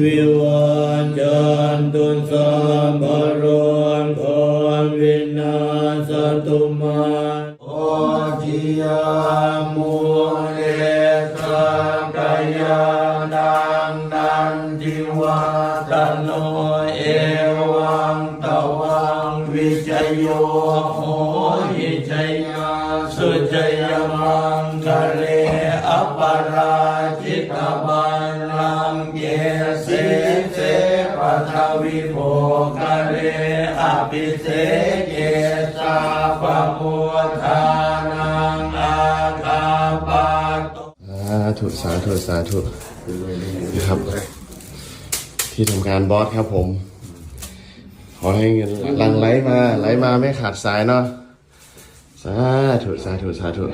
วิวาจันตุสัมภรนคอนวินาสตุมาโอจิยามเลสักายานังติวาตโนเอวังตวังวิจโยโหหิจยาสุจยมังคะเลอปราย ตบันลังเกเสเสปัทวิโภคะเลอภิเสเกสาปะพุทธานังอาคาปะโตสาธุสาธุสาธุนะครับ ที่ทำการบอสครับผม ขอให้เงินหลังไหลมาไหลมาไม่ขาดสายเนาะสาธุสาธุสาธุ